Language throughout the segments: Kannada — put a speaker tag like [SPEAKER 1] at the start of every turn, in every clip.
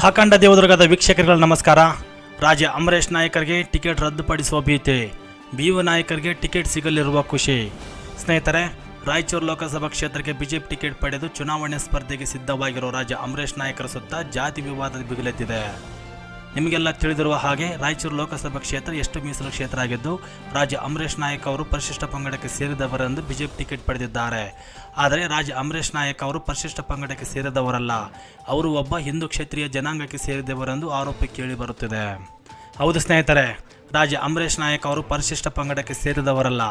[SPEAKER 1] ಹಾಕಂಡ ದೇವದುರ್ಗದ ವೀಕ್ಷಕರುಗಳ ನಮಸ್ಕಾರ. ರಾಜ ಅಮರೇಶ್ ನಾಯಕರಿಗೆ ಟಿಕೆಟ್ ರದ್ದುಪಡಿಸುವ ಭೀತಿ. ಬಿ ನಾಯಕರಿಗೆ ಟಿಕೆಟ್ ಸಿಗಲಿರುವ ಖುಷಿ. ಸ್ನೇಹಿತರೆ, ರಾಯಚೂರು ಲೋಕಸಭಾ ಕ್ಷೇತ್ರಕ್ಕೆ ಬಿಜೆಪಿ ಟಿಕೆಟ್ ಪಡೆದು ಚುನಾವಣೆ ಸ್ಪರ್ಧೆಗೆ ಸಿದ್ಧವಾಗಿರೋ ರಾಜ ಅಮರೇಶ್ ನಾಯಕರ ಸುತ್ತ ಜಾತಿ ವಿವಾದ ಬಿಗುಲೆತ್ತಿದೆ ನಿಮಗೆಲ್ಲ ತಿಳಿದಿರುವ ಹಾಗೆ ರಾಯಚೂರು ಲೋಕಸಭಾ ಕ್ಷೇತ್ರ ಎಷ್ಟು ಮೀಸಲು ಕ್ಷೇತ್ರ ಆಗಿದ್ದು ರಾಜ ಅಮರೇಶ್ ನಾಯಕ್ ಅವರು ಪರಿಶಿಷ್ಟ ಪಂಗಡಕ್ಕೆ ಸೇರಿದವರೆಂದು ಬಿಜೆಪಿ ಟಿಕೆಟ್ ಪಡೆದಿದ್ದಾರೆ. ಆದರೆ ರಾಜ ಅಮರೇಶ್ ನಾಯಕ್ ಅವರು ಪರಿಶಿಷ್ಟ ಪಂಗಡಕ್ಕೆ ಸೇರಿದವರಲ್ಲ. ಅವರು ಒಬ್ಬ ಹಿಂದೂ ಕ್ಷೇತ್ರೀಯ ಜನಾಂಗಕ್ಕೆ ಸೇರಿದವರೆಂದು ಆರೋಪ ಕೇಳಿ ಬರುತ್ತಿದೆ. ಹೌದು ಸ್ನೇಹಿತರೆ ರಾಜ ಅಮರೇಶ್ ನಾಯಕ್ ಅವರು ಪರಿಶಿಷ್ಟ ಪಂಗಡಕ್ಕೆ ಸೇರಿದವರಲ್ಲ.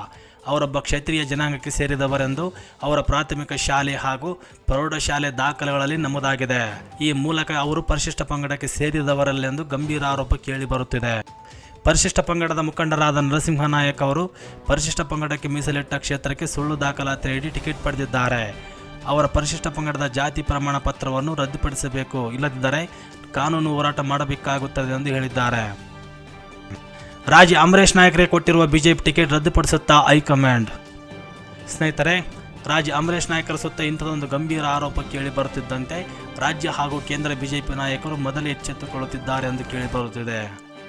[SPEAKER 1] ಅವರೊಬ್ಬ ಕ್ಷತ್ರಿಯ ಜನಾಂಗಕ್ಕೆ ಸೇರಿದವರೆಂದು ಅವರ ಪ್ರಾಥಮಿಕ ಶಾಲೆ ಹಾಗೂ ಪ್ರೌಢಶಾಲೆ ದಾಖಲೆಗಳಲ್ಲಿ ನಮೂದಾಗಿದೆ. ಈ ಮೂಲಕ ಅವರು ಪರಿಶಿಷ್ಟ ಪಂಗಡಕ್ಕೆ ಸೇರಿದವರಲ್ಲೆಂದು ಗಂಭೀರ ಆರೋಪ ಕೇಳಿ ಬರುತ್ತಿದೆ. ಪರಿಶಿಷ್ಟ ಪಂಗಡದ ಮುಖಂಡರಾದ ನರಸಿಂಹ ನಾಯಕ್ ಅವರು ಪರಿಶಿಷ್ಟ ಪಂಗಡಕ್ಕೆ ಮೀಸಲಿಟ್ಟ ಕ್ಷೇತ್ರಕ್ಕೆ ಸುಳ್ಳು ದಾಖಲಾತಿ ಟಿಕೆಟ್ ಪಡೆದಿದ್ದಾರೆ. ಅವರ ಪರಿಶಿಷ್ಟ ಪಂಗಡದ ಜಾತಿ ಪ್ರಮಾಣ ಪತ್ರವನ್ನು ರದ್ದುಪಡಿಸಬೇಕು. ಇಲ್ಲದಿದ್ದರೆ ಕಾನೂನು ಹೋರಾಟ ಮಾಡಬೇಕಾಗುತ್ತದೆ ಎಂದು ಹೇಳಿದ್ದಾರೆ. ರಾಜ ಅಮರೇಶ್ ನಾಯಕರಿಗೆ ಕೊಟ್ಟಿರುವ ಬಿಜೆಪಿ ಟಿಕೆಟ್ ರದ್ದುಪಡಿಸುತ್ತಾ ಹೈಕಮಾಂಡ್. ಸ್ನೇಹಿತರೆ ರಾಜ್ಯ ಅಮರೇಶ್ ನಾಯಕರ ಸುತ್ತ ಇಂಥದೊಂದು ಗಂಭೀರ ಆರೋಪ ಕೇಳಿ ಬರುತ್ತಿದ್ದಂತೆ ರಾಜ್ಯ ಹಾಗೂ ಕೇಂದ್ರ ಬಿಜೆಪಿ ನಾಯಕರು ಮೊದಲೇ ಎಚ್ಚೆತ್ತುಕೊಳ್ಳುತ್ತಿದ್ದಾರೆ ಎಂದು ಕೇಳಿ ಬರುತ್ತಿದೆ.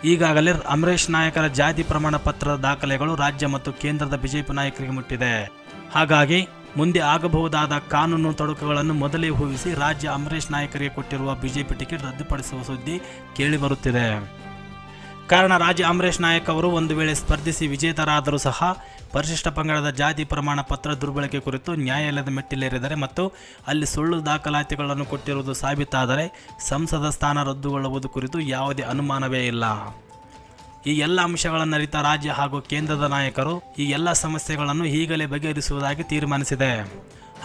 [SPEAKER 1] ಈಗಾಗಲೇ ಅಮರೇಶ್ ನಾಯಕರ ಜಾತಿ ಪ್ರಮಾಣ ಪತ್ರದ ದಾಖಲೆಗಳು ರಾಜ್ಯ ಮತ್ತು ಕೇಂದ್ರದ ಬಿಜೆಪಿ ನಾಯಕರಿಗೆ ಮುಟ್ಟಿದೆ. ಹಾಗಾಗಿ ಮುಂದೆ ಆಗಬಹುದಾದ ಕಾನೂನು ತೊಡಕುಗಳನ್ನು ಮೊದಲೇ ಊಹಿಸಿ ರಾಜ್ಯ ಅಮರೇಶ್ ನಾಯಕರಿಗೆ ಕೊಟ್ಟಿರುವ ಬಿಜೆಪಿ ಟಿಕೆಟ್ ರದ್ದುಪಡಿಸುವ ಸುದ್ದಿ ಕೇಳಿಬರುತ್ತಿದೆ ಕಾರಣ ರಾಜ ಅಮರೇಶ್ ನಾಯಕ್ ಅವರು ಒಂದು ವೇಳೆ ಸ್ಪರ್ಧಿಸಿ ವಿಜೇತರಾದರೂ ಸಹ ಪರಿಶಿಷ್ಟ ಪಂಗಡದ ಜಾತಿ ಪ್ರಮಾಣ ಪತ್ರ ದುರ್ಬಳಕೆ ಕುರಿತು ನ್ಯಾಯಾಲಯದ ಮೆಟ್ಟಿಲೇರಿದರೆ ಮತ್ತು ಅಲ್ಲಿ ಸುಳ್ಳು ದಾಖಲಾತಿಗಳನ್ನು ಕೊಟ್ಟಿರುವುದು ಸಾಬೀತಾದರೆ ಸಂಸದ ಸ್ಥಾನ ರದ್ದುಗೊಳ್ಳುವುದು ಕುರಿತು ಯಾವುದೇ ಅನುಮಾನವೇ ಇಲ್ಲ. ಈ ಎಲ್ಲ ಅಂಶಗಳನ್ನು ಅರಿತ ರಾಜ್ಯ ಹಾಗೂ ಕೇಂದ್ರದ ನಾಯಕರು ಈ ಎಲ್ಲ ಸಮಸ್ಯೆಗಳನ್ನು ಈಗಲೇ ಬಗೆಹರಿಸುವುದಾಗಿ ತೀರ್ಮಾನಿಸಿದೆ.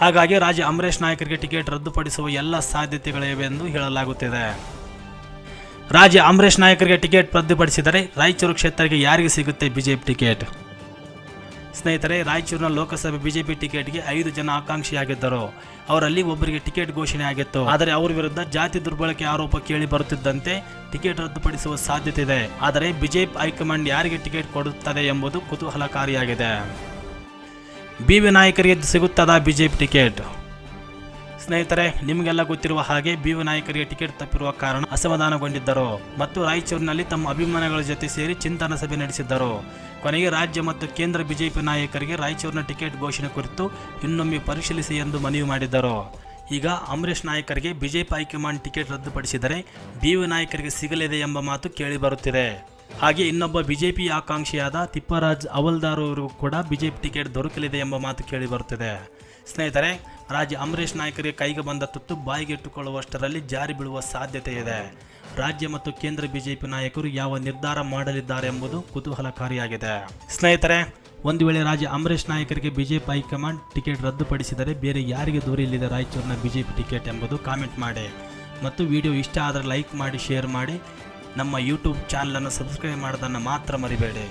[SPEAKER 1] ಹಾಗಾಗಿ ರಾಜ್ಯ ಅಮರೇಶ್ ನಾಯಕರಿಗೆ ಟಿಕೆಟ್ ರದ್ದುಪಡಿಸುವ ಎಲ್ಲ ಸಾಧ್ಯತೆಗಳಿವೆ ಎಂದು ಹೇಳಲಾಗುತ್ತಿದೆ. ರಾಜ್ಯ ಅಮರೇಶ್ ನಾಯಕರಿಗೆ ಟಿಕೆಟ್ ರದ್ದುಪಡಿಸಿದರೆ ರಾಯಚೂರು ಕ್ಷೇತ್ರಕ್ಕೆ ಯಾರಿಗೆ ಸಿಗುತ್ತೆ ಬಿಜೆಪಿ ಟಿಕೆಟ್? ಸ್ನೇಹಿತರೆ, ರಾಯಚೂರಿನ ಲೋಕಸಭೆ ಬಿಜೆಪಿ ಟಿಕೆಟ್ಗೆ ಐದು ಜನ ಆಕಾಂಕ್ಷಿಯಾಗಿದ್ದರು. ಅವರಲ್ಲಿ ಒಬ್ಬರಿಗೆ ಟಿಕೆಟ್ ಘೋಷಣೆ ಆಗಿತ್ತು. ಆದರೆ ಅವರ ವಿರುದ್ಧ ಜಾತಿ ದುರ್ಬಳಕೆ ಆರೋಪ ಕೇಳಿ ಬರುತ್ತಿದ್ದಂತೆ ಟಿಕೆಟ್ ರದ್ದುಪಡಿಸುವ ಸಾಧ್ಯತೆ ಇದೆ. ಆದರೆ ಬಿಜೆಪಿ ಹೈಕಮಾಂಡ್ ಯಾರಿಗೆ ಟಿಕೆಟ್ ಕೊಡುತ್ತದೆ ಎಂಬುದು ಕುತೂಹಲಕಾರಿಯಾಗಿದೆ. ಬಿ ವಿ ನಾಯಕರಿಗೆ ಸಿಗುತ್ತದಾ ಬಿಜೆಪಿ ಟಿಕೆಟ್? ಸ್ನೇಹಿತರೆ, ನಿಮಗೆಲ್ಲ ಗೊತ್ತಿರುವ ಹಾಗೆ ಬಿ ನಾಯಕರಿಗೆ ಟಿಕೆಟ್ ತಪ್ಪಿರುವ ಕಾರಣ ಅಸಮಾಧಾನಗೊಂಡಿದ್ದರು. ಮತ್ತು ರಾಯಚೂರಿನಲ್ಲಿ ತಮ್ಮ ಅಭಿಮಾನಿಗಳ ಜೊತೆ ಸೇರಿ ಚಿಂತನ ಸಭೆ ನಡೆಸಿದ್ದರು. ಕೊನೆಗೆ ರಾಜ್ಯ ಮತ್ತು ಕೇಂದ್ರ ಬಿಜೆಪಿ ನಾಯಕರಿಗೆ ರಾಯಚೂರಿನ ಟಿಕೆಟ್ ಘೋಷಣೆ ಕುರಿತು ಇನ್ನೊಮ್ಮೆ ಪರಿಶೀಲಿಸಿ ಎಂದು ಮನವಿ ಮಾಡಿದ್ದರು. ಈಗ ಅಂಬರೀಷ್ ನಾಯಕರಿಗೆ ಬಿಜೆಪಿ ಹೈಕಮಾಂಡ್ ಟಿಕೆಟ್ ರದ್ದುಪಡಿಸಿದರೆ ಬಿ ನಾಯಕರಿಗೆ ಸಿಗಲಿದೆ ಎಂಬ ಮಾತು ಕೇಳಿಬರುತ್ತಿದೆ ಹಾಗೆ ಇನ್ನೊಬ್ಬ ಬಿಜೆಪಿ ಆಕಾಂಕ್ಷಿಯಾದ ತಿಪ್ಪರಾಜ್ ಅವಲ್ದಾರ್ ಅವರು ಕೂಡ ಬಿಜೆಪಿ ಟಿಕೆಟ್ ದೊರಕಲಿದೆ ಎಂಬ ಮಾತು ಕೇಳಿಬರುತ್ತಿದೆ ಸ್ನೇಹಿತರೆ ರಾಜ್ಯ ಅಮರೇಶ್ ನಾಯಕರಿಗೆ ಕೈಗೆ ಬಂದ ತುತ್ತು ಬಾಯಿಗೆ ಇಟ್ಟುಕೊಳ್ಳುವಷ್ಟರಲ್ಲಿ ಜಾರಿ ಬೀಳುವ ಸಾಧ್ಯತೆ ಇದೆ. ರಾಜ್ಯ ಮತ್ತು ಕೇಂದ್ರ ಬಿಜೆಪಿ ನಾಯಕರು ಯಾವ ನಿರ್ಧಾರ ಮಾಡಲಿದ್ದಾರೆ ಎಂಬುದು ಕುತೂಹಲಕಾರಿಯಾಗಿದೆ. ಸ್ನೇಹಿತರೆ, ಒಂದು ವೇಳೆ ರಾಜ ಅಮರೇಶ್ ನಾಯಕರಿಗೆ ಬಿಜೆಪಿ ಹೈಕಮಾಂಡ್ ಟಿಕೆಟ್ ರದ್ದುಪಡಿಸಿದರೆ ಬೇರೆ ಯಾರಿಗೆ ದೊರೆಯಲಿದೆ ರಾಯಚೂರಿನ ಬಿಜೆಪಿ ಟಿಕೆಟ್ ಎಂಬುದು ಕಾಮೆಂಟ್ ಮಾಡಿ. ಮತ್ತು ವಿಡಿಯೋ ಇಷ್ಟ ಆದರೆ ಲೈಕ್ ಮಾಡಿ, ಶೇರ್ ಮಾಡಿ. ನಮ್ಮ ಯೂಟ್ಯೂಬ್ ಚಾನಲನ್ನು ಸಬ್ಸ್ಕ್ರೈಬ್ ಮಾಡೋದನ್ನು ಮಾತ್ರ ಮರಿಬೇಡಿ.